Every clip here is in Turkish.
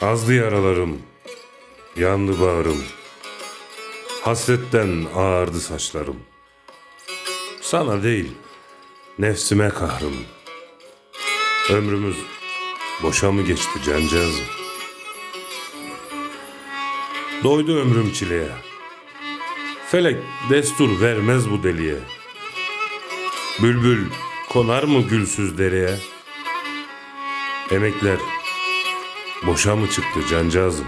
Azdı yaralarım, yandı bağrım. Hasretten ağardı saçlarım. Sana değil, nefsime kahrım. Ömrümüz boşa mı geçti cancağızım? Doydu ömrüm çileye. Felek destur vermez bu deliye. Bülbül konar mı gülsüz dereye? Emekler boşa mı çıktı cancağızım?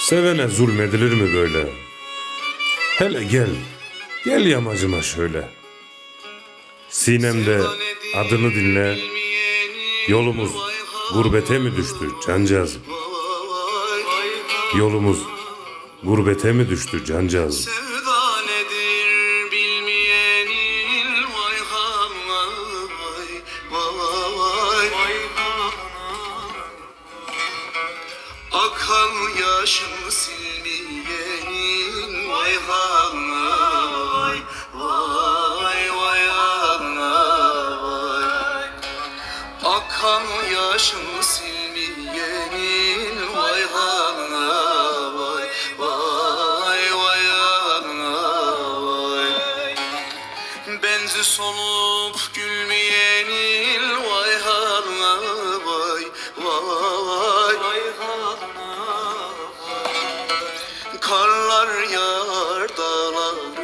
Sevene zulmedilir mi böyle? Hele gel, gel yamacıma şöyle. Sinemde adını dinle, yolumuz gurbete mi düştü cancağızım? Yolumuz gurbete mi düştü cancağızım? Vay vay Akan yaşını silmeyenin vay hanay vay. Vay hanay Akan yaşını silmeyenin vay hanay vay. Vay anay Benzi solup gülmeyenin yar dağlar